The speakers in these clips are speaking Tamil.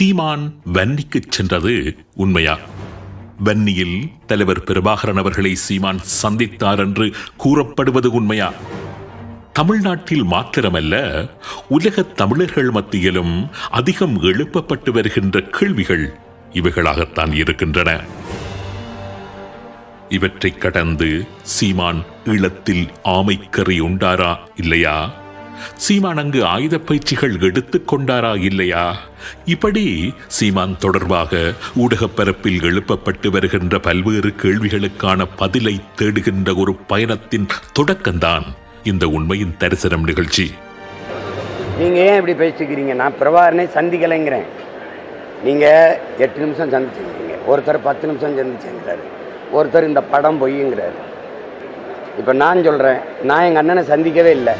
சீமான் வன்னிக்கு சென்றது உண்மையா? வன்னியில் தலைவர் பிரபாகரன் அவர்களை சீமான் சந்தித்தார் என்று கூறப்படுவது உண்மையா? தமிழ்நாட்டில் மாத்திரமல்ல உலக தமிழர்கள் மத்தியிலும் அதிகம் எழுப்பப்பட்டு வருகின்ற கேள்விகள் இவைகளாகத்தான் இருக்கின்றன. இவற்றை கடந்து சீமான் ஈழத்தில் ஆமைக்கறி உண்டாரா இல்லையா? சீமான் அங்கு ஆயுத பயிற்சிகள் எடுத்துக் கொண்டாரா இல்லையா? இப்படி சீமான் தொடர்பாக ஊடகப் பரப்பில் எழுப்பப்பட்டு வருகின்ற பல்வேறு கேள்விகளுக்கான பதிலை தேடுகின்ற ஒரு பயணத்தின் தொடக்கம்தான் இந்த உண்மையின் தரிசனம் நிகழ்ச்சி. நீங்க ஏன் இப்படி பேசிக்கிறீங்க? நான் பிரபாகரனை சந்திக்கலைங்கிறேன். நீங்க எட்டு நிமிஷம் சந்திச்சிருக்கீங்க. ஒருத்தர் பத்து நிமிஷம் சந்திச்சுங்கிறாரு ஒருத்தர் இந்த படம் பொய்யுங்கிறாரு. இப்போ நான் சொல்கிறேன் நான் எங்கள் அண்ணனை சந்திக்கவே இல்லை.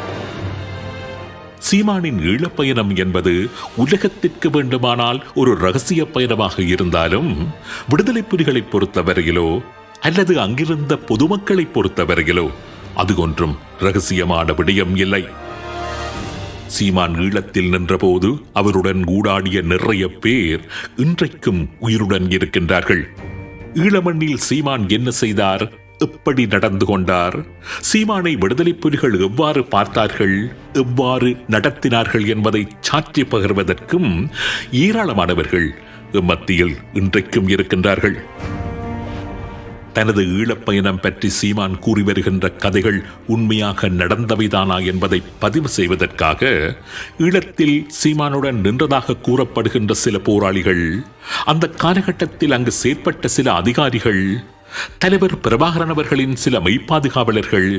சீமானின் ஈழப்பயணம் என்பது உலகத்திற்கு வேண்டுமானால் ஒரு ரகசிய பயணமாக இருந்தாலும் விடுதலை புலிகளை பொறுத்தவரையிலோ அல்லது அங்கிருந்த பொதுமக்களை பொறுத்தவரையிலோ அது ஒன்றும் ரகசியமான விடயம் இல்லை. சீமான் ஈழத்தில் நின்றபோது அவருடன் ஊடாடிய நிறைய பேர் இன்றைக்கும் உயிருடன் இருக்கின்றார்கள். ஈழமண்ணில் சீமான் என்ன செய்தார்? எப்படி நடந்து கொண்டார். சீமானை விடுதலை புலிகள் எவ்வாறு பார்த்தார்கள்? எவ்வாறு நடத்தினார்கள் என்பதை சாற்றி பகிர்வதற்கும் ஏராளமானவர்கள் மத்தியில் இன்றைக்கும் இருக்கின்றார்கள். தனது ஈழப்பயணம் பற்றி சீமான் கூறி வருகின்ற கதைகள் உண்மையாக நடந்தவைதானா என்பதை பதிவு செய்வதற்காக ஈழத்தில் சீமானுடன் நின்றதாக கூறப்படுகின்ற சில போராளிகள் அந்த காலகட்டத்தில் அங்கு செயற்பட்ட சில அதிகாரிகள் தலைவர் பிரபாகரன் அவர்களின் சில மெய்ப்பாதுகாவலர்கள்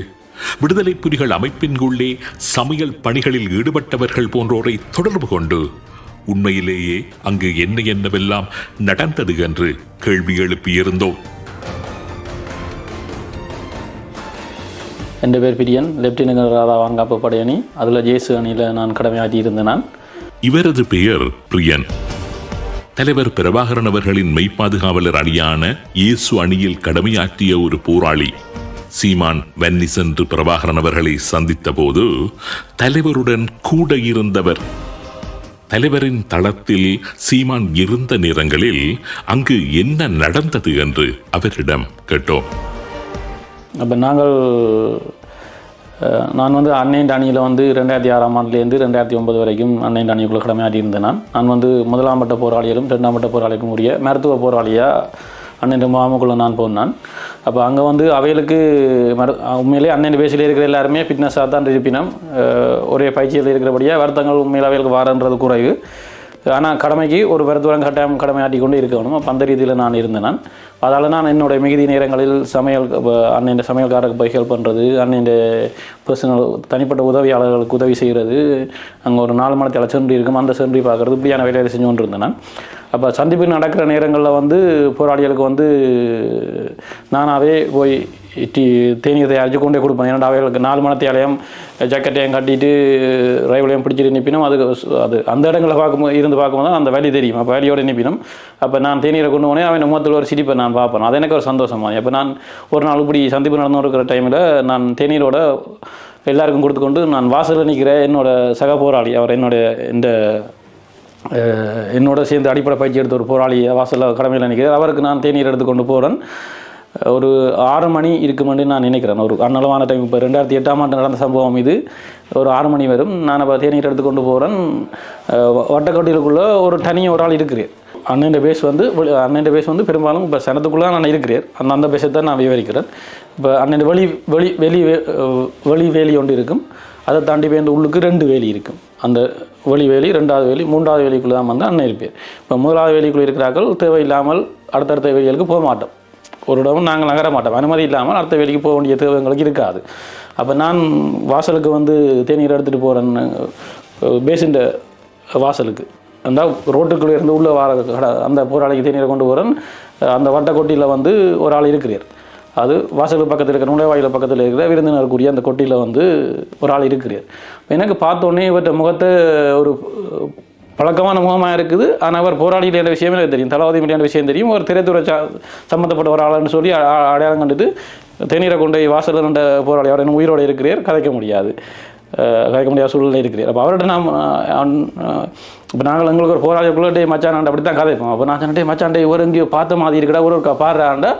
விடுதலை புலிகள் அமைப்பின் அமைப்பின்குள்ளே சமையல் பணிகளில் ஈடுபட்டவர்கள் போன்றோரை தொடர்பு கொண்டு உண்மையிலேயே அங்கு என்ன என்னவெல்லாம் நடந்தது? என்று கேள்வி எழுப்பியிருந்தோம். என் பேர் பிரியன் லெப்டினன்ட் ராதா வாங்காப்பு படையணி. அதில் ஜேசு அணியில் நான் கடமையாற்றி இருந்தேன் நான். இவரது பெயர் பிரியன். தலைவர் பிரபாகரன் அவர்களின் மெய்ப்பாதுகாவலர் அணியான இயேசு அணியில் கடமையாற்றிய ஒரு போராளி. சீமான் வன்னி சென்று பிரபாகரன் அவர்களை சந்தித்த போது தலைவருடன் கூட இருந்தவர். தலைவரின் தளத்தில் சீமான் இருந்த நேரங்களில் அங்கு என்ன நடந்தது என்று அவரிடம் கேட்டோம். அப்போ நாங்கள் நான் வந்து அன்னையின் அணியில் வந்து ரெண்டாயிரத்தி ஆறாம் ஆண்டுலேருந்து ரெண்டாயிரத்தி ஒன்பது வரைக்கும் அன்னையின் அணிக்குள்ள கடமையாடி இருந்தேன் நான். நான் வந்து முதலாம் பட்ட போராளிகளும் ரெண்டாம் பட்ட போராளிகளும் உரிய மருத்துவ போராளியாக அண்ணன் முகாமுக்குள்ளே நான் போனான் அப்போ அங்கே வந்து அவைகளுக்கு மரு உண்மையிலே அண்ணன் பேசியில் இருக்கிற எல்லாருமே ஃபிட்னஸாக தான் இருப்பினம். ஒரே பயிற்சியில் இருக்கிறபடியாக வருத்தங்கள் உண்மையில் அவைகளுக்கு வாரன்றது குறைவு. ஆனால் கடமைக்கு ஒரு வருத்தவரம் கட்டாயம் கடமையாட்டி கொண்டு இருக்கணும். அப்போ அந்த ரீதியில் நான் இருந்தேன் நான். அதால் நான் என்னுடைய மிகுதி நேரங்களில் சமையல் அண்ணன் சமையல்காரருக்கு போய் ஹெல்ப் பண்ணுறது அண்ணன் பர்சனல் தனிப்பட்ட உதவியாளர்களுக்கு உதவி செய்கிறது அங்கே ஒரு நாலு மணத்தில் சென்று இருக்கும் அந்த சென்று பார்க்குறது இப்படியான வேலையை செஞ்சு கொண்டு இருந்தேன் நான். அப்போ சந்திப்பு நடக்கிற நேரங்களில் வந்து போராளிகளுக்கு வந்து நானாகவே போய் டீ தேநீர் தயாரித்து கொண்டே கொடுப்பேன். ஏன்னா அவைகளுக்கு நாலு மணத்தையாலையும் ஜாக்கெட்டையும் கட்டிட்டு ரயிலையும் பிடிச்சிட்டு நிற்பினும் அது அது அந்த இடங்களில் பார்க்கும்போது இருந்து பார்க்கும்போது தான் அந்த வலி தெரியும். அப்போ வலியோட நிற்பினும் அப்போ நான் தேநீரை கொண்டு போனேன் அவன் முகத்தில் ஒரு சிரிப்பை நான் பார்ப்பேன். அது எனக்கு ஒரு சந்தோஷமா. அப்போ நான் ஒரு நாள் இப்படி சந்திப்பு நடந்து இருக்கிற டைமில் நான் தேநீரோட எல்லாருக்கும் கொடுத்து கொண்டு நான் வாசலில் நிற்கிற என்னோட சக போராளி அவர் என்னோட இந்த என்னோட சேர்ந்து அடிப்படை பயிற்சி எடுத்த ஒரு போராளி வாசலில் கடமையில் நிற்கிறார். அவருக்கு நான் தேநீர் எடுத்து கொண்டு போகிறேன் ஒரு ஆறு மணி இருக்குமென்று நான் நினைக்கிறேன். ஒரு அன்னளவான டைம் இப்போ ரெண்டாயிரத்தி எட்டாம் ஆண்டு நடந்த சம்பவம் இது. ஒரு ஆறு மணி வரும். நான் அப்போ தேநீர் எடுத்து கொண்டு போகிறேன் வட்டக்கோட்டையிலுக்குள்ளே ஒரு தனியாக ஒரு ஆள் இருக்கிறேன் அண்ணன் பேஸ் வந்து அண்ணன் பேஸ் வந்து பெரும்பாலும் இப்போ சனத்துக்குள்ளே நான் இருக்கிறேன். அந்த அந்த பேஸை தான் நான் விவரிக்கிறேன். இப்போ அண்ணன் வெளி வெளி வெளி வே- வெளி வேலி ஒன்று இருக்கும். அதை தாண்டி போய் இந்த உள்ளுக்கு ரெண்டு வேலி இருக்கும். அந்த வெளி வேலி ரெண்டாவது வேலி மூன்றாவது வேலிக்குள்ளே தான் வந்து அண்ணன் இருப்பேன் இப்போ முதலாவது வேலிக்குள்ளே இருக்கிறார்கள். தேவையில்லாமல் அடுத்தடுத்த வேலிகளுக்கு போக மாட்டோம். ஒரு இடமும் நாங்கள் நகர மாட்டோம். அனுமதி இல்லாமல் அடுத்த வேலைக்கு போக வேண்டிய தேவை எங்களுக்கு இருக்காது. அப்போ நான் வாசலுக்கு வந்து தேநீர் எடுத்துகிட்டு போகிறேன்னு பேசின்ற வாசலுக்கு. அந்த ரோட்டுக்குள்ளே இருந்து உள்ளே வர கட- அந்த போராளிக்கு தேநீரை கொண்டு போகிறேன் அந்த வட்ட கொட்டியில் வந்து ஒரு ஆள் இருக்கிறார். அது வாசலுக்கு பக்கத்தில் இருக்கிற நுழைவாயில் பக்கத்தில் இருக்கிற விருந்தினருக்குரிய அந்த கொட்டியில் வந்து ஒரு ஆள் இருக்கிறார். எனக்கு பார்த்தோன்னே இவற்ற முகத்தை ஒரு பழக்கமான முகமாக இருக்குது. ஆனால் அவர் போராளியில் என்ற விஷயமே எனக்கு தெரியும். தளபதி மீடியான விஷயம் தெரியும். ஒரு திரைத்துறை சா சம்மந்தப்பட்ட ஒரு ஆளுன்னு சொல்லி அடையாளம் கண்டுட்டு தேநீரை கொண்டு போய் வாசலில் போராளி அவர் உயிரோடு இருக்கிறார். கதைக்க முடியாது. கதைக்க முடியாத சூழ்நிலை இருக்கிறார். அப்போ அவர்கிட்ட நாம் இப்போ நாங்கள் எங்களுக்கு ஒரு போராளிக்குள்ளே டே மச்சான் அப்படி தான் கதைப்போம் அப்போ நான் சொன்னே மச்சாண்டே ஒரு எங்கேயோ பார்த்த மாதிரி இருக்கடா ஒரு ஒருக்கா பாடுறான்டா.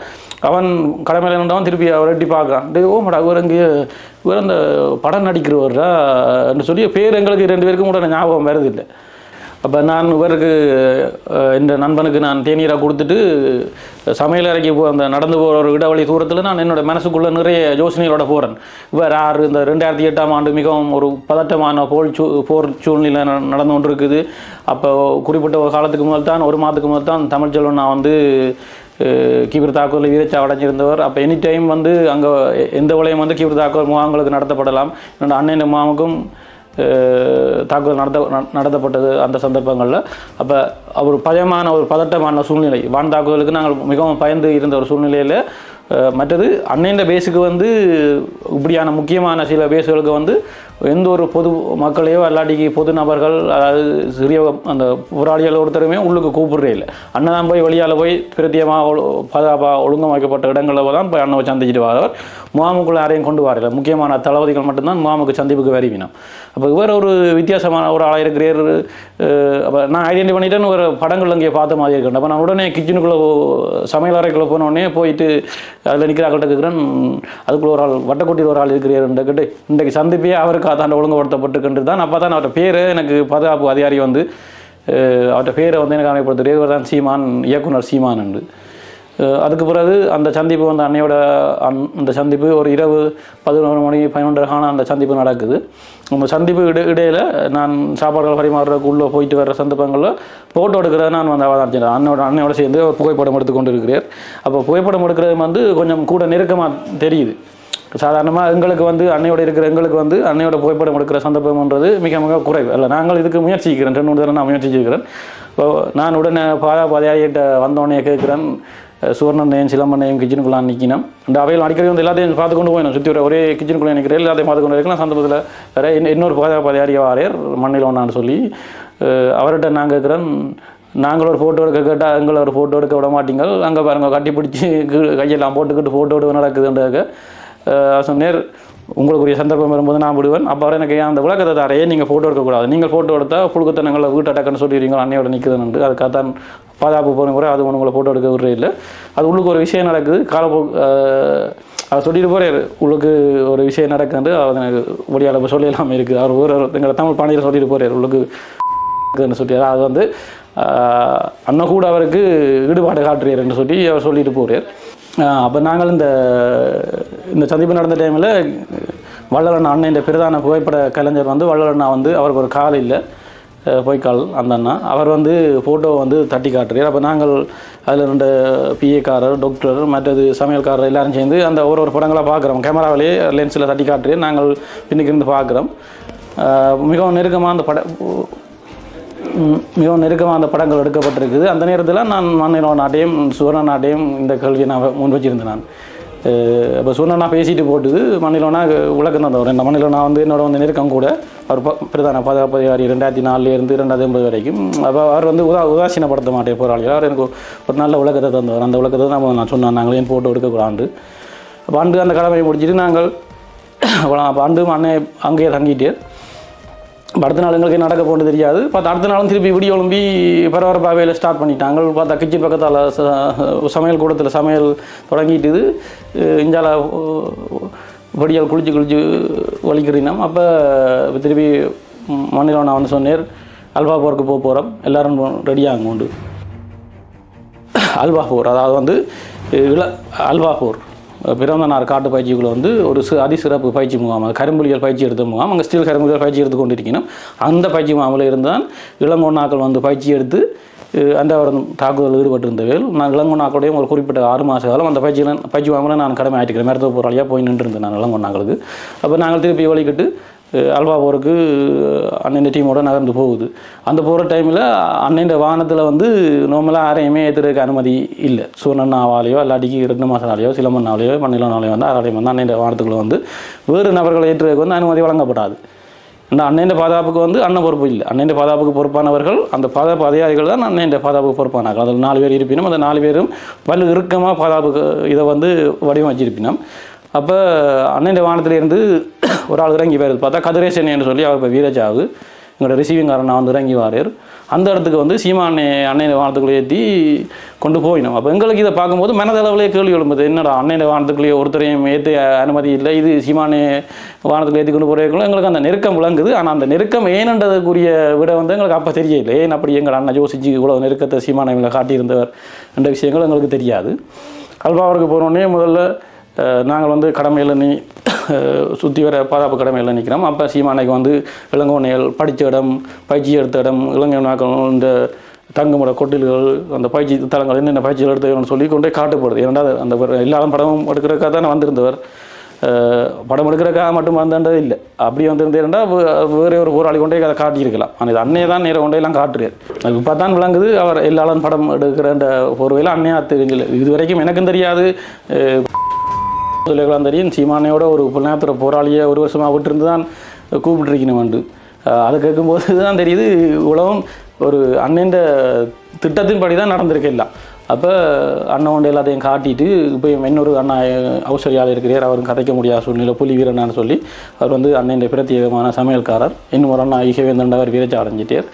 அவன் கடமையில் இருந்தவன் திருப்பி அவர் எட்டி பார்க்குறான். டே ஓ இவர் எங்கேயோ இவர் அந்த படம் நடிக்கிறவர்டா என்று சொல்லி பேர் எங்களுக்கு ரெண்டு பேருக்கும் கூட ஞாபகம் வருது இல்லை அப்போ நான் இவருக்கு இந்த நண்பனுக்கு நான் தேநீராக கொடுத்துட்டு சமையல் அறைக்கு போ அந்த நடந்து போகிற ஒரு இடைவெளி தூரத்தில் நான் என்னோடய மனசுக்குள்ளே நிறைய யோசனைகளோட போகிறேன் இவர் ஆறு இந்த ரெண்டாயிரத்தி எட்டாம் ஆண்டு மிகவும் ஒரு பதட்டமான போல் சூ போர் சூழ்நிலை ந- நடந்து கொண்டு இருக்குது அப்போ குறிப்பிட்ட ஒரு காலத்துக்கு முதல் தான் ஒரு மாதத்துக்கு முதல் தான் தமிழ்ச்செல்வன் நான் வந்து கீபர் கீவிர வீரச்சா அடைஞ்சிருந்தவர். அப்போ எனி டைம் வந்து அங்கே எந்த விலையும் வந்து கீபர் தாக்குதல் முகாம்களுக்கு நடத்தப்படலாம். என்னோட அண்ணன் முகாமுக்கும் தாக்குதல் நடத்த நடத்தப்பட்டது அந்த சந்தர்ப்பங்களில். அப்போ ஒரு பயமான ஒரு பதட்டமான சூழ்நிலை. வான் தாக்குதலுக்கு நாங்கள் மிகவும் பயந்து இருந்த ஒரு சூழ்நிலையில் மற்றது அன்னையின் பேஸுக்கு வந்து இப்படியான முக்கியமான சில பேஸுகளுக்கு வந்து எந்த ஒரு பொது மக்களையோ அல்லாட்டிக்கு பொது நபர்கள் அதாவது சிறிய அந்த போராளிகள் ஒருத்தருமே உள்ளுக்கு கூப்பிடுறே இல்லை. அண்ணன் தான் போய் வெளியால் போய் பிரத்தியமாக ஒழு பாதுகாப்பாக ஒழுங்கமைக்கப்பட்ட இடங்களில் தான் போய் அண்ணவை சந்திச்சுட்டு வரவர் முகாமுக்குள்ள யாரையும் கொண்டு வரல. முக்கியமான தளபதிகள் மட்டும்தான் முகாமுக்கு சந்திப்புக்கு வருவினோம் அப்போ இவர் ஒரு வித்தியாசமான ஒரு ஆளாக இருக்கிறார். அப்போ நான் ஐடென்டி பண்ணிட்டேன்னு ஒரு படங்கள் அங்கே பார்த்த மாதிரி இருக்கேன் அப்போ நான் உடனே கிச்சனுக்குள்ளே சமையல் அறைக்குள்ளே போனோடனே போயிட்டு அதில் நிற்கிறார்கள்ட்ட கேட்குறேன் அதுக்குள்ள ஒரு ஆள் வட்டக்கோட்டியில் ஒரு ஆள் இருக்கிறார் கேட்டு இன்றைக்கு சந்திப்பே அவருக்கு அதாண்ட ஒழுங்குபடுத்தப்பட்டுக்கின்றது தான். அப்போ தான் அவர்கிட்ட பேர் எனக்கு பாதுகாப்பு அதிகாரி வந்து அவர்கிட்ட பேரை வந்து எனக்கு அமைப்படுத்துறது இவர் தான் சீமான் இயக்குனர் சீமான் என்று. அதுக்கு பிறகு அந்த சந்திப்பு வந்து அன்னையோட அந் அந்த சந்திப்பு ஒரு இரவு பதினோரு மணி பதினொன்றரைக்கான அந்த சந்திப்பு நடக்குது. அந்த சந்திப்பு இட இடையில் நான் சாப்பாடுகள் பரிமாறுறதுக்கு உள்ளே போயிட்டு வர சந்தர்ப்பங்களில் ஃபோட்டோ எடுக்கிறத நான் வந்து அவதானிச்சேன். அண்ணோட அன்னையோட சேர்ந்து அவர் புகைப்படம் எடுத்து கொண்டு இருக்கிறார் அப்போ புகைப்படம் எடுக்கிறது வந்து கொஞ்சம் கூட நெருக்கமாக தெரியுது. சாதாரணமாக எங்களுக்கு வந்து அன்னையோட இருக்கிற எங்களுக்கு வந்து அன்னையோட புகைப்படம் எடுக்கிற சந்தர்ப்பம்ன்றது மிக மிக குறைவு. இல்லை நாங்கள் இதுக்கு முயற்சிக்கிறேன் ரெண்டு மூணு தடவை நான் முயற்சிச்சிருக்கிறேன் இப்போ நான் உடனே பாதா பாதையாகிட்ட வந்தோடனே கேட்குறேன். சுவர்ணனையும் சிலம்பனையும் கிச்சனுக்குள்ளே நிற்கினோம் இந்த அவையில் அடிக்கடி வந்து எல்லாத்தையும் பார்த்து கொண்டு போயிடும் சுற்றி வர ஒரே கிச்சனுக்குள்ளே நிற்கிறேன் எல்லாத்தையும் பார்த்து கொண்டு இருக்கலாம் சந்தர்ப்பத்தில் வேற இன்னொரு பாதா பாதையாரிய வாரையர் மண்ணில் ஒன்றான்னு சொல்லி அவர்கிட்ட நாங்கள் இருக்கிறோம் நாங்கள் ஒரு ஃபோட்டோ எடுக்க கேட்டால் எங்களை ஒரு ஃபோட்டோ எடுக்க விட மாட்டீங்க அங்கே பாருங்க கட்டி பிடிச்சி கையெல்லாம் போட்டுக்கிட்டு ஃபோட்டோ எடுக்க நடக்குதுன்றதுக்கு சொன்னேர் உங்களுக்குரிய சந்தர்ப்பம் வரும்போது நான் விடுவேன். அப்போ அவர் எனக்கு ஏன் அந்த விளக்கத்தை தாரையே நீங்கள் ஃபோட்டோ எடுக்கக்கூடாது. நீங்கள் ஃபோட்டோ எடுத்தால் புழுக்கத்தனங்களை வீட்டு அட்டக்குன்னு சொல்லிடுறீங்க அன்னையோட நிற்குதுன்னு அதுக்காக தான் பாதுகாப்பு போன கூட அது உங்களை ஃபோட்டோ எடுக்க விடுறே இல்லை. அது உள்ளுக்கு ஒரு விஷயம் நடக்குது. காலப்போ அவர் சொல்லிட்டு போகிறார் உள்ளுக்கு ஒரு விஷயம் நடக்குது அவர் எனக்கு ஒடியால் இப்போ சொல்லலாமே இருக்குது. அவர் ஒரு எங்களை தமிழ் பாணியில் சொல்லிட்டு போகிறார் உள்ளுக்கு சொல்லி. அது வந்து அண்ணன் கூட அவருக்கு ஈடுபாடு காட்டுறாருன்னு சொல்லி அவர் சொல்லிட்டு போகிறார் அப்போ நாங்கள் இந்த இந்த சந்திப்பு நடந்த டைமில் வள்ளலண்ணா அண்ணன் இந்த பிரதான புகைப்பட கலைஞர் வந்து வள்ளலண்ணா வந்து அவருக்கு ஒரு கால் இல்லை. பொய்க்கால் அந்த அண்ணா. அவர் வந்து ஃபோட்டோ வந்து தட்டி காட்டுறார். அப்போ நாங்கள் அதில் ரெண்டு பிஏக்காரர் டாக்டர் மற்றது சமையல்காரர் எல்லாரும் சேர்ந்து அந்த ஒரு ஒரு படங்களாக பார்க்குறோம் கேமராவிலேயே லென்ஸில் தட்டி காட்டுறேன். நாங்கள் பின்னுக்கு இருந்து பார்க்குறோம் மிகவும் நெருக்கமாக அந்த பட மிகவும் நெருக்கமாக அந்த படங்கள் எடுக்கப்பட்டிருக்குது. அந்த நேரத்தில் நான் மாநிலம் நாட்டையும் சுவர்ண நாட்டையும் இந்த கல்வியை நான் முன் வச்சிருந்தேன் நான் இப்போ சுவர்ணனா பேசிட்டு போட்டுது மண்ணிலோனா உலகம் தான் தவிர இந்த மண்ணிலோனா வந்து என்னோட வந்து நெருக்கம் கூட அவர் பிரதான பாதுகாப்பு அதிகாரி ரெண்டாயிரத்தி நாலுலேருந்து ரெண்டாயிரத்தி ஒன்பது வரைக்கும். அப்போ அவர் வந்து உதா உதாசீனப்படுத்த மாட்டேன் போராளிகள் அவர் எனக்கு ஒரு நல்ல உலகத்தை தந்தவர். அந்த உலகத்தை தான் நான் சொன்னேன். நாங்கள் ஏன் போட்டோ எடுக்கக்கூடாது. அப்போ ஆண்டு அந்த கடமையை முடிச்சுட்டு நாங்கள் அப்போ ஆண்டு அண்ணே அங்கேயே தங்கிட்டு அடுத்த நாள் எங்களுக்கு நடக்க போகிறது தெரியாது. பார்த்தா அடுத்த நாளும் திருப்பி விடிய ஒழும்பி பரபரப்பாவையில் ஸ்டார்ட் பண்ணிட்டாங்க. பார்த்தா கிச்சன் பக்கத்தால் சமையல் கூடத்தில் சமையல் தொடங்கிட்டுது. இஞ்சால வடியால் குளிச்சு குளிச்சு வலிக்கிறீனம். அப்போ திருப்பி மண்ணில் நான் வந்து சொன்னேன் அல்வா போருக்கு போக போகிறோம் எல்லாரும் ரெடியாகும் உண்டு. அல்வா போர் அதாவது வந்து இள அல்வா போர். பிறந்த நாள் காட்டு பயிற்சிக்குள்ள வந்து ஒரு சி அதிசிறப்பு பயிற்சி முகாம் கரும்புலிகள் பயிற்சி எடுத்த முகாம் அங்கே ஸ்டில் கரும்புலிகள் பயிற்சி எடுத்து கொண்டிருக்கணும் அந்த பயிற்சி முகாமில் இருந்தால் இளங்கொண்ணாக்கள் வந்து பயிற்சி எடுத்து அந்த அண்டவரம் தாக்குதல் ஈடுபட்டிருந்தவர்கள் நான் இளங்கொண்ணாக்களுடையும் ஒரு குறிப்பிட்ட ஆறு மாத காலம் அந்த பயிற்சியில் பயிற்சி முகாமில் நான் கடமை ஆற்றிக்கிறேன் மருத்துவ போராளியாக போய் நின்றுருந்தேன் நான் இளங்கொண்ணாக்களுக்கு அப்போ நாங்கள் திருப்பி வழிகிட்டு அல்வா போருக்கு அண்ணன் டீமோட நகர்ந்து போகுது. அந்த போகிற டைமில் அண்ணன் வாகனத்தில் வந்து நார்மலாக யாரையுமே ஏற்றுறதுக்கு அனுமதி இல்லை. சூர்ணனாவாலேயோ இல்லாட்டிக்கு ரெண்டு மாதனாலேயோ சிலம்பனாலேயோ மண்ணிலனாலேயோ வந்து யாரையும் வந்து அண்ணன் வாகனத்துக்குள்ள வந்து வேறு நபர்களை ஏற்றுறதுக்கு வந்து அனுமதி வழங்கப்படாது. இந்த அண்ணன் பாதுகாப்புக்கு வந்து அண்ணன் பொறுப்பு இல்லை. அண்ணன் பாதுகாப்புக்கு பொறுப்பானவர்கள் அந்த பாதுகாப்பு அதிகாரிகள் தான் அண்ணன் பாதுகாப்புக்கு பொறுப்பானார்கள். அதில் நாலு பேர் இருப்பினும் அந்த நாலு பேரும் வலு இறுக்கமாக பாதுகாப்புக்கு இதை வந்து வடிவமைச்சிருப்பினோம் அப்போ அண்ணன் வாகனத்திலிருந்து ஒரு ஆள் இறங்கி வருது பார்த்தா கதிரேசன் சொல்லி அவர் இப்போ வீரஜாவு. எங்களோட ரிசீவிங் காரனை வந்து இறங்கி வாரார். அந்த இடத்துக்கு வந்து சீமா அண்ணன் அன்னையின் வானத்துக்குள்ளே ஏற்றி கொண்டு போயினோம். அப்போ எங்களுக்கு இதை பார்க்கும்போது மனதளவிலே கேள்வி எழும்புது. என்னடா அன்னைய வானத்துக்குள்ளேயே ஒருத்தரையும் ஏற்றி அனுமதி இல்லை. இது சீமானே வானத்தில் ஏற்றி கொண்டு போகிறதுக்குள்ள எங்களுக்கு அந்த நெருக்கம் விளங்குது. ஆனால் அந்த நெருக்கம் ஏனன்றதுக்குரிய விட வந்து எங்களுக்கு அப்போ தெரியல ஏன் அப்படி எங்கள் அண்ணன் யோசிச்சு இவ்வளோ நெருக்கத்தை சீமானவில காட்டியிருந்தவர் என்ற விஷயங்கள் எங்களுக்கு தெரியாது. அல்வாவருக்கு போனோடனே முதல்ல நாங்கள் வந்து கடமையில் நீ சுற்றி வர பாதுகாப்பு கடமையில் நிற்கிறோம் அப்போ சீமானைக்கு வந்து இளங்கோனைகள் படித்த இடம் பயிற்சி எடுத்த இடம் இளங்கோனாக்கள் இந்த தங்குமுட கொட்டில்கள் அந்த பயிற்சி தளங்கள் என்னென்ன பயிற்சிகள் எடுத்தவன்னு சொல்லி கொண்டே காட்டுப்படுது. ஏன்னா அந்த எல்லாரும் படமும் எடுக்கிறக்காக தான் வந்திருந்தவர். படம் எடுக்கிறக்காக மட்டும் வந்தது இல்லை. அப்படி வந்திருந்தேன்டா வேறு ஒரு போராளி கொண்டே அதை காட்டியிருக்கலாம். ஆனால் இது அன்னையை தான் நேரம் கொண்டே எல்லாம் காட்டுறாரு. இப்போ தான் விளங்குது அவர் எல்லாரும் படம் எடுக்கிறன்ற போர்வையில் அன்னையாக தெரிஞ்சல இது வரைக்கும் எனக்கும் தெரியாது. அஹ், தெரியும் சீமானையோட ஒரு புலனாத்துற போராளியை ஒரு வருஷமாக விட்டுருந்து தான் கூப்பிட்டுருக்கணும் வந்து அதை கேட்கும்போது தான் தெரியுது உலகம் ஒரு அண்ணன் திட்டத்தின்படி தான் நடந்திருக்கலாம் அப்போ அண்ணன் உண்டு எல்லாத்தையும் காட்டிட்டு இப்போ இன்னொரு அண்ணா அவசரியால் இருக்கிறார் அவரும் கதைக்க முடியாத சூழ்நிலை புலி வீரனான்னு சொல்லி அவர் வந்து அண்ணன் பிரத்யேகமான சமையல்காரர் இன்னும் ஒரு அண்ணா ஈகவேந்தன் அவர் வீரச்சி அடைஞ்சிட்டார்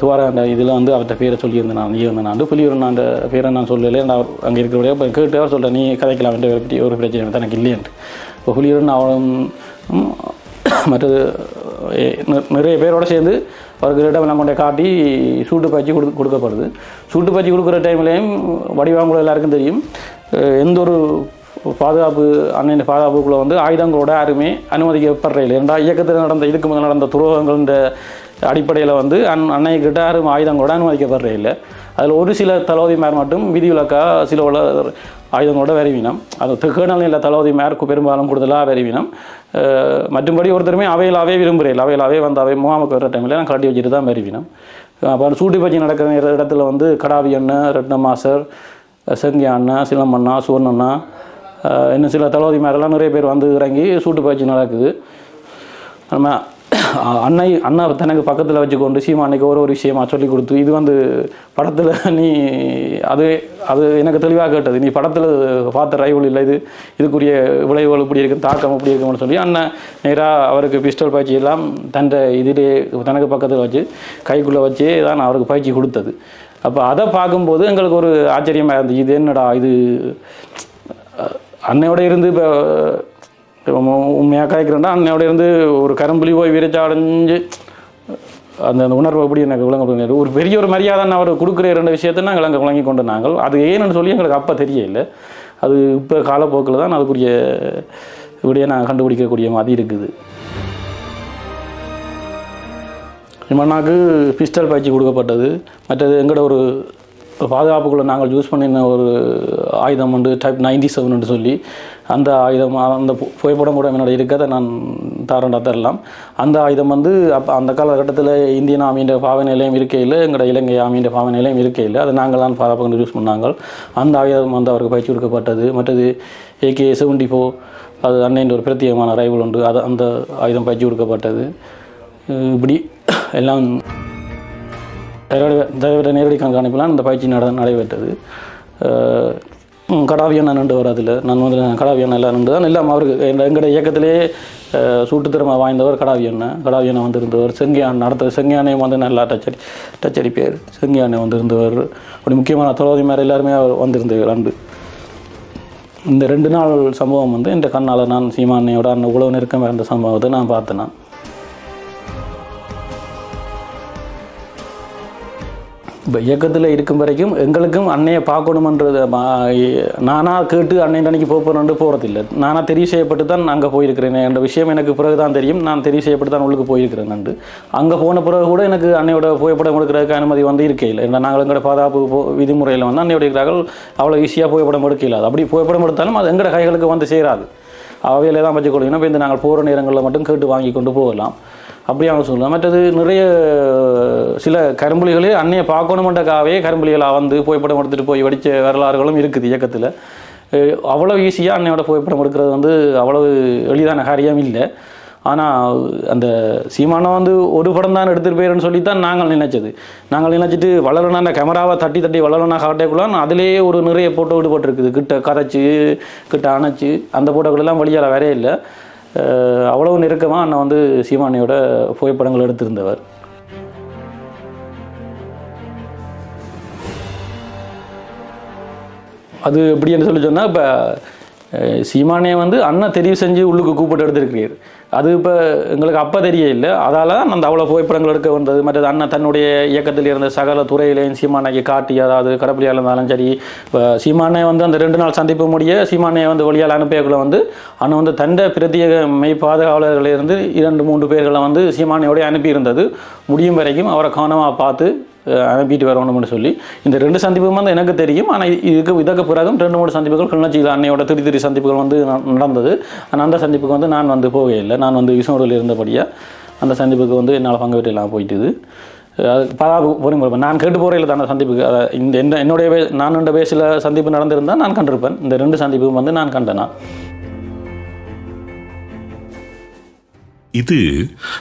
துவாராண்ட இதில் வந்து அவர்கிட்ட பேரை சொல்லியிருந்தேன் நான். இருந்தேன் நான் புலியூரன் அந்த பேரை நான் சொல்லலை. நான் அவர் அங்கே இருக்கிறவரையே இப்போ கேட்டு அவர் சொல்கிறேன் நீ கதைக்கலாம் என்ற பற்றி ஒரு பிரச்சனை எனக்கு இல்லைன்ட்டு. இப்போ புலியூரன் அவளும் மற்றது நிறைய பேரோட சேர்ந்து அவருக்கு இடம் எல்லாம் கொண்டே காட்டி சூட்டு பயிற்சி கொடு கொடுக்கப்படுது. சூட்டு பயிற்சி கொடுக்குற டைம்லேயும் வடிவாங்குள்ள எல்லாருக்கும் தெரியும். எந்த ஒரு பாதுகாப்பு அண்ணன் பாதுகாப்புக்குள்ளே வந்து ஆயுதங்களோட யாருமே அனுமதிக்கப்படுறதில்லை. ஏன்டா இயக்கத்தில் நடந்த இதுக்கு முதல் நடந்த துரோகங்கள்ன்ற அடிப்படையில் வந்து அன் அன்னை கிட்டாரும் ஆயுதம் கூட அனுமதிக்கப்படுறே இல்லை. அதில் ஒரு சில தளபதிமார் மட்டும் விதிவிலக்காக சில உள்ள ஆயுதங்களோட வருவினம் அது கேணல் இல்லை தளபதிமாருக்கு பெரும்பாலும் கூடுதலாக வருவினம் மற்றும்படி ஒருத்தருமே அவையிலாவே விரும்புகிறேன் அவையிலாவே வந்து அவை முகாமுக்கு வர டைமில் நான் கட்டி வச்சுட்டு தான் வருவினம் அப்புறம் சூட்டி பஜ்ஜி நடக்கிற இடத்துல வந்து கடாவி அண்ணன் ரட்னமாசர் செங்கி அண்ணா சிலம்பண்ணா சுவர்ணண்ணா இன்னும் சில தளபதிமாரெல்லாம் நிறைய பேர் வந்து இறங்கி சூட்டு பயிற்சி நடக்குது. நம்ம அன்னை அண்ணா தனக்கு பக்கத்தில் வச்சுக்கொண்டு சீமா அன்னைக்கு ஒரு ஒரு விஷயமா சொல்லி கொடுத்து இது வந்து படத்தில் நீ அது அது எனக்கு தெளிவாக கேட்டது. நீ படத்தில் பார்த்த ரைவல் இல்லை இது இதுக்குரிய விளைவுகள் இப்படி இருக்கும் தாக்கம் இப்படி இருக்கும்னு சொல்லி அண்ணன் நேராக அவருக்கு பிஸ்டல் பயிற்சி எல்லாம் தன் இதிலே தனக்கு பக்கத்தில் வச்சு கைக்குள்ளே வச்சு தான் அவருக்கு பயிற்சி கொடுத்தது. அப்போ அதை பார்க்கும்போது எங்களுக்கு ஒரு ஆச்சரியமாக இருந்துச்சு இது என்னடா இது அன்னையோட இருந்து இப்போ உண்மையாக காய்க்கிறேன்டா அன்னையோட இருந்து ஒரு கரும்புலி போய் விரைச்சு அடைஞ்சு அந்த அந்த உணர்வு எப்படி எனக்கு விளங்க ஒரு பெரிய ஒரு மரியாதை நான் அவர் கொடுக்குற ரெண்டு விஷயத்தை நாங்கள் அங்கே விளங்கி கொண்டு நாங்கள். அது ஏன்னு சொல்லி எங்களுக்கு அப்போ தெரியல. அது இப்போ காலப்போக்கில் தான் அதுக்குரிய இப்படியே நான் கண்டுபிடிக்கக்கூடிய மாதிரி இருக்குது. மண்ணாக்கு பிஸ்டல் பயிற்சி கொடுக்கப்பட்டது. மற்றது எங்களோட ஒரு பாதுகாப்புக்குள்ளே நாங்கள் யூஸ் பண்ணின ஒரு ஆயுதம் உண்டு டைப் நைன்டி செவன் சொல்லி. அந்த ஆயுதம் அந்த பு- புகைப்படம் கூட என்னோட இருக்கதை நான் தாரண்டா தரலாம். அந்த ஆயுதம் வந்து அப்போ அந்த காலகட்டத்தில் இந்தியன் ஆமியின் பாவை நிலையம் இருக்கையில் எங்களோட இலங்கை ஆமியின் பாவை நிலையம் இருக்கையில் அதை நாங்கள் தான் பாதுகாப்பு யூஸ் பண்ணாங்க. அந்த ஆயுதம் வந்து அவருக்கு பயிற்சி கொடுக்கப்பட்டது. மற்றது ஏகே செவன்டி ஃபோர் அது அன்னைன்ற ஒரு பிரத்யேகமான ரைவல் உண்டு. அது அந்த ஆயுதம் பயிற்சி கொடுக்கப்பட்டது. இப்படி எல்லாம் தலைவர நேரடி கண்காணிப்பெல்லாம் இந்த பயிற்சி நட நடைபெற்றது. கடாவியான நண்டு வர அதில். நான் வந்து கடாவியான எல்லாம் நின்று தான் எல்லாம் அவருக்கு எங்க- எங்களோட இயக்கத்திலே சூட்டுத்திறமை வாய்ந்தவர் கடாவியண்ணன். கடாவியனை வந்திருந்தவர். செங்கியான் நடத்த செங்கியானையும் வந்து நல்லா டச்சடி டச்சடி பேர் செங்கியானை வந்திருந்தவர். அப்படி முக்கியமான தளபதி மேலே எல்லாருமே அவர் வந்திருந்தவர் நண்டு. இந்த ரெண்டு நாள் சம்பவம் வந்து இந்த கண்ணால் நான் சீமானையோட அந்த உழவு நெருக்கம் இருந்த சம்பவத்தை நான் பார்த்தேன் நான். இப்போ இயக்கத்தில் இருக்கும் வரைக்கும் எங்களுக்கும் அன்னையை பார்க்கணுமன்றது நானாக கேட்டு அன்னை அன்னைக்கு போகிறேன்னு போகிறதில்ல நானாக தெரிவு செய்யப்பட்டு தான் அங்கே போயிருக்கிறேன் என்ற விஷயம் எனக்கு பிறகு தான் தெரியும். நான் தெரிவு செய்யப்பட்டு தான் உள்ளுக்கு போயிருக்கிறேன் நண்டு. அங்கே போன பிறகு கூட எனக்கு அன்னையோட புகைப்படம் எடுக்கிறதுக்கு அனுமதி வந்து இருக்கையில் ஏன்னா நாங்கள் எங்களோட பாதுகாப்பு விதிமுறையில் வந்து அன்னையோட இருக்கிறார்கள் அவ்வளோ ஈஸியாக புகைப்படம் எடுக்கல அப்படி புகைப்படம் எடுத்தாலும் அது எங்களோட கைகளுக்கு வந்து சேராது. அவையில தான் வச்சுக்கொள்ளணும் இப்போ இந்த நாங்கள் போகிற நேரங்களில் மட்டும் கேட்டு வாங்கி கொண்டு போகலாம். அப்படி அவங்க சொல்லலாம் மற்றது நிறைய சில கரும்புலிகளே அன்னையை பார்க்கணுமென்றக்காகவே கரும்புலிகளாக வந்து புகைப்படம் எடுத்துகிட்டு போய் வடித்த வரலாறுகளும் இருக்குது இயக்கத்தில். அவ்வளோ ஈஸியாக அன்னையோட புகைப்படம் எடுக்கிறது வந்து அவ்வளவு எளிதான காரியம் இல்லை. ஆனால் அந்த சீமானம் வந்து ஒரு படம் தான் எடுத்துகிட்டு போயிருன்னு சொல்லி தான் நாங்கள் நினைச்சது. நாங்கள் நினைச்சிட்டு வளரனா அந்த கேமராவை தட்டி தட்டி வளரனா காட்டக்குள்ள அதிலேயே ஒரு நிறைய போட்டோ ஈடுபட்டிருக்குது கிட்ட கரைச்சி கிட்ட அணைச்சி அந்த போட்டோக்கள் எல்லாம் வழியால் வேறே இல்லை அவ்வளவு நெருக்கமாக அண்ணன் வந்து சீமானியோட புகைப்படங்கள் எடுத்திருந்தவர். அது எப்படின்னு சொல்லி சொன்னால் இப்போ சீமானே வந்து அண்ணன் தெரிவு செஞ்சு உள்ளுக்கு கூப்பிட்டு எடுத்திருக்கிறீர். அது இப்போ எங்களுக்கு அப்போ தெரிய இல்லை அதால் தான் அந்த அவ்வளோ புகைப்படங்கள் எடுக்க வந்தது. மற்றது அண்ணன் தன்னுடைய இயக்கத்தில் இருந்த சகல துறையிலையும் சீமானைக்கு காட்டி அதாவது கடப்பிலியாக இருந்தாலும் சரி இப்போ சீமானே வந்து அந்த ரெண்டு நாள் சந்திப்பு முடிய சீமானே வந்து வழியால் அனுப்பியக்குள்ள வந்து அண்ணன் வந்து தண்டை பிரத்யேக மெய் பாதுகாவலர்களிலிருந்து இரண்டு மூன்று பேர்களை வந்து சீமானையோடய அனுப்பியிருந்தது. முடியும் வரைக்கும் அவரை கவனமாக பார்த்து அனுப்பிட்டு வரணும்னு சொல்லி. இந்த ரெண்டு சந்திப்பும் வந்து எனக்கு தெரியும். ஆனால் இதுக்கு இதற்கு பிறகும் ரெண்டு மூணு சந்திப்புகள் கிளர்ச்சியில் அன்னையோட திரு திரு சந்திப்புகள் வந்து நடந்தது. ஆனால் அந்த சந்திப்புக்கு வந்து நான் வந்து போகவே இல்லை நான் வந்து விஷ்ணுவில் இருந்தபடியாக அந்த சந்திப்புக்கு வந்து என்னால் பங்கு பெற்றெல்லாம் போயிட்டுது. அது பதா பொறுமை நான் கேட்டு போகிற இல்லை தானே சந்திப்புக்கு. அதை இந்த என்ன என்னுடைய வே நான் ரெண்டு வயசில் சந்திப்பு நடந்திருந்தால் நான் கண்டிருப்பேன். இந்த ரெண்டு சந்திப்பும் வந்து நான் கண்டேனா? இது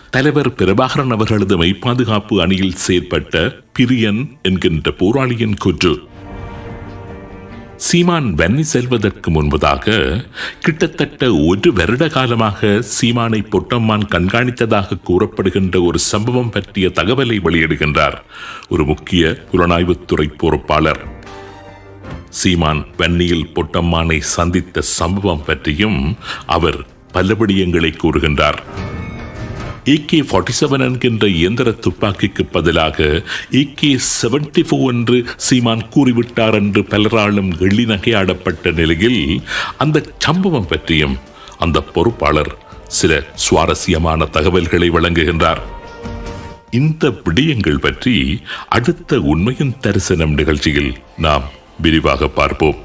தலைவர் பிரபாகரன் அவர்களது மெய்ப்பாதுகாப்பு அணியில் செயற்பட்ட பிரியன் என்கின்ற போராளியின் கூற்று. சீமான் வன்னி செல்வதற்கு முன்பதாக கிட்டத்தட்ட ஒரு வருட காலமாக சீமானை பொட்டம்மான் கண்காணித்ததாக கூறப்படுகின்ற ஒரு சம்பவம் பற்றிய தகவலை வெளியிடுகின்றார் ஒரு முக்கிய புலனாய்வுத்துறை பொறுப்பாளர். சீமான் வன்னியில் பொட்டம்மானை சந்தித்த சம்பவம் பற்றியும் அவர் பல விடயங்களை கூறுகின்றார். ஏகே ஃபார்ட்டி செவன் என்கின்ற இயந்திர துப்பாக்கிக்கு பதிலாக ஏகே செவன்டி ஃபோர் என்று சீமான் கூறிவிட்டார் என்று பலராலும் எள்ளி நகையாடப்பட்ட நிலையில் அந்த சம்பவம் பற்றியும் அந்த பொறுப்பாளர் சில சுவாரஸ்யமான தகவல்களை வழங்குகின்றார். இந்த விடயங்கள் பற்றி அடுத்த உண்மையின் தரிசனம் நிகழ்ச்சியில் நாம் விரிவாக பார்ப்போம்.